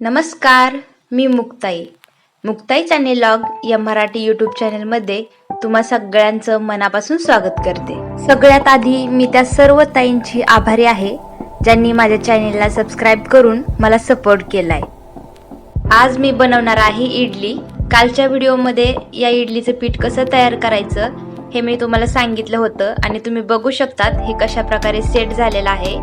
नमस्कार मी Muktai. Muktai channel log या मराठी यूट्यूब चॅनेलमध्ये तुम्हा सगळ्यांचं मनापासून स्वागत करते. सगळ्यात आधी मी त्या सर्व ताईंची आभारी आहे ज्यांनी माझ्या चॅनेलला सबस्क्राईब करून मला सपोर्ट केलाय. आज मी बनवणार आहे इडली. कालच्या व्हिडिओमध्ये या इडलीचं पीठ कसं तयार करायचं हे मी तुम्हाला सांगितलं होतं आणि तुम्ही बघू शकतात हे कशा प्रकारे सेट झालेलं आहे.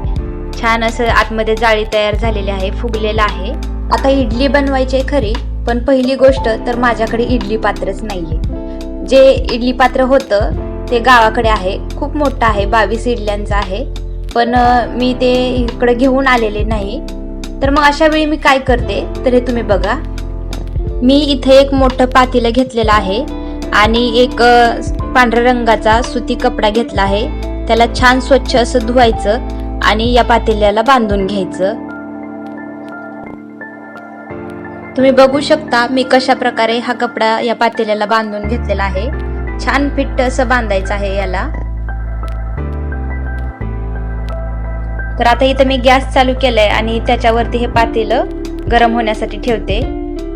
छान असं आतमध्ये जाळी तयार झालेली आहे फुगलेलं आहे. आता इडली बनवायची आहे खरी पण पहिली गोष्ट तर माझ्याकडे इडली पात्रच नाहीये. जे इडली पात्र होतं ते गावाकडे आहे खूप मोठं आहे बावीस इडल्यांचं आहे. पण मी ते इकडे घेऊन आलेले नाही. तर मग अशा वेळी मी काय करते तर हे तुम्ही बघा. मी इथे एक मोठं पातेलं घेतलेलं आहे आणि एक पांढऱ्या रंगाचा सुती कपडा घेतला आहे. त्याला छान स्वच्छ असं धुवायचं. आणि या पातेल्याला बांधून घ्यायचं. तुम्ही बघू शकता मी कशा प्रकारे हा कपडा या पातेल्याला बांधून घेतलेला आहे. छान फिट्ट असं बांधायचं आहे याला. तर आता इथं मी गॅस चालू केलाय आणि त्याच्यावरती हे पातेलं गरम होण्यासाठी ठेवते.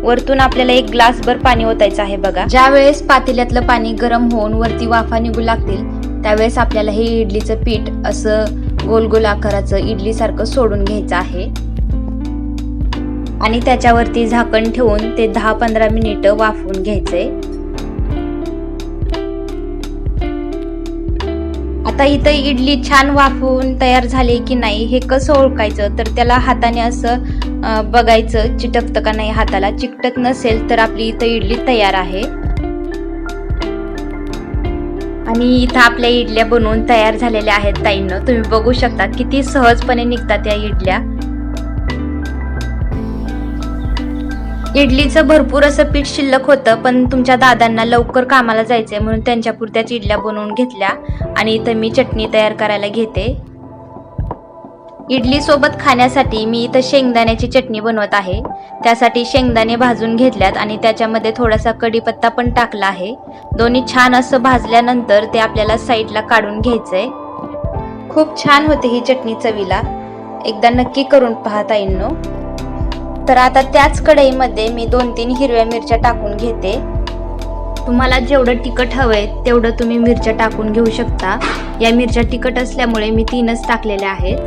वरतून आपल्याला एक ग्लासभर पाणी ओतायचं आहे बघा. ज्या वेळेस पातेल्यातलं पाणी गरम होऊन वरती वाफा निघू लागतील त्यावेळेस आपल्याला हे इडलीचं पीठ असं गोल गोल आकाराचं इडली सारखं सोडून घ्यायचं आहे. आणि त्याच्यावरती झाकण ठेवून ते दहा पंधरा मिनिटं वाफवून घ्यायचंय आता इथं इडली छान वाफवून तयार झाली की नाही हे कसं ओळखायचं? तर त्याला हाताने असं बघायचं चिटकतं का नाही हाताला? चिकटत नसेल तर आपली इथं इडली तयार आहे. आणि इथं आपल्या इडल्या बनवून तयार झालेल्या आहेत ताईंनो. तुम्ही बघू शकता किती सहजपणे निघतात या इडल्या. इडलीचं भरपूर असं पीठ शिल्लक होतं पण तुमच्या दादांना लवकर कामाला जायचंय म्हणून त्यांच्या पुरत्याच इडल्या बनवून घेतल्या. आणि इथं मी चटणी तयार करायला घेते. इडलीसोबत खाण्यासाठी मी इथं शेंगदाण्याची चटणी बनवत आहे. त्यासाठी शेंगदाणे भाजून घेतल्यात आणि त्याच्यामध्ये थोडासा कढीपत्ता पण टाकला आहे. दोन्ही छान असं भाजल्यानंतर ते आपल्याला साईडला काढून घ्यायचं आहे खूप छान होते ही चटणी चवीला. एकदा नक्की करून पाहता ताईंनो. तर आता त्याच कढईमध्ये मी दोन तीन हिरव्या मिरच्या टाकून घेते. तुम्हाला जेवढं तिखट हवंय तेवढं तुम्ही मिरच्या टाकून घेऊ शकता. या मिरच्या तिखट असल्यामुळे मी तीनच टाकलेल्या आहेत.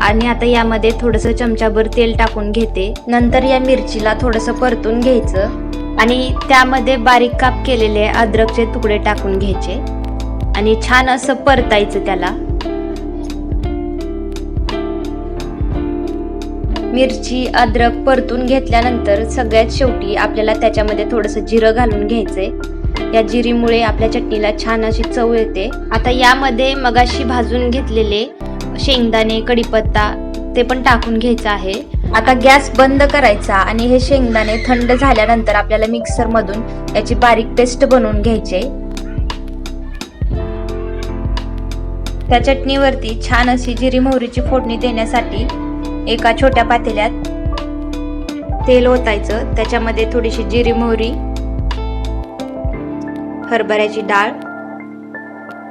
आणि आता यामध्ये थोडंसं चमचाभर तेल टाकून घेते. नंतर या मिरचीला थोडंसं परतून घ्यायचं. आणि त्यामध्ये बारीक काप केलेले अद्रकचे तुकडे टाकून घ्यायचे. आणि छान असं परतायचं त्याला. मिरची अद्रक परतून घेतल्यानंतर सगळ्यात शेवटी आपल्याला त्याच्यामध्ये थोडंसं जिरं घालून घ्यायचंय. या जिरीमुळे आपल्या चटणीला छान अशी चव येते. आता यामध्ये मगाशी भाजून घेतलेले शेंगदाणे कढीपत्ता ते पण टाकून घ्यायचं आहे. आता गॅस बंद करायचा आणि हे शेंगदाणे थंड झाल्यानंतर आपल्याला मिक्सर मधून याची बारीक पेस्ट बनवून घ्यायचे त्या चटणीवरती छान अशी जिरी मोहरीची फोडणी देण्यासाठी एका छोट्या पातेल्यात तेल ओतायचं. त्याच्यामध्ये थोडीशी जिरी मोहरी हरभऱ्याची डाळ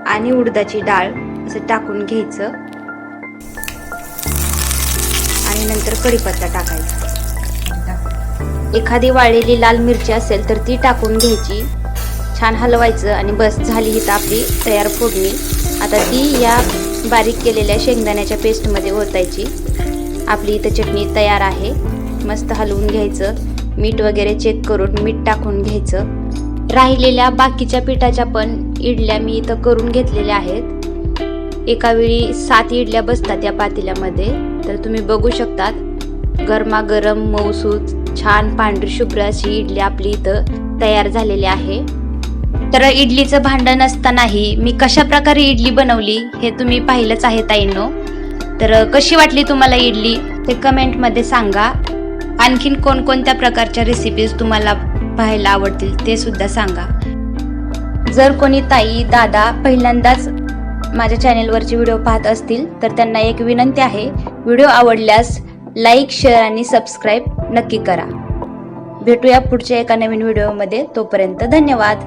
आणि उडदाची डाळ असं टाकून घ्यायचं. आणि नंतर कढीपत्ता टाकायचा. एखादी वाळलेली लाल मिरची असेल तर ती टाकून घ्यायची. छान हलवायचं आणि बस झाली ही आपली तयार फोडणी. आता ती या बारीक केलेल्या शेंगदाण्याच्या पेस्टमध्ये ओतायची. आपली इथं चटणी तयार आहे. मस्त हलवून घ्यायचं. मीठ वगैरे चेक करून मीठ टाकून घ्यायचं. राहिलेल्या बाकीच्या पिठाच्या पण इडल्या मी इथं करून घेतलेल्या आहेत. एका वेळी सात इडल्या बसतात या पातेल्यामध्ये. तर तुम्ही बघू शकतात गरमागरम मऊसूत छान पांढरी शुभ्र अशी इडली आपली इथं तयार झालेली आहे. तर इडलीचं भांडण असतानाही मी कशा प्रकारे इडली बनवली हे तुम्ही पाहिलंच आहे ताईंनो. तर कशी वाटली तुम्हाला इडली ते कमेंटमध्ये सांगा. आणखीन कोणकोणत्या प्रकारच्या रेसिपीज तुम्हाला पाहायला आवडतील ते सुद्धा सांगा. जर कोणी ताई दादा पहिल्यांदाच माझ्या चॅनेलवरचे व्हिडिओ पाहत असतील तर त्यांना एक विनंती आहे व्हिडिओ आवडल्यास लाईक शेअर आणि सबस्क्राईब नक्की करा. भेटूया पुढच्या एका नवीन व्हिडिओमध्ये. तोपर्यंत धन्यवाद.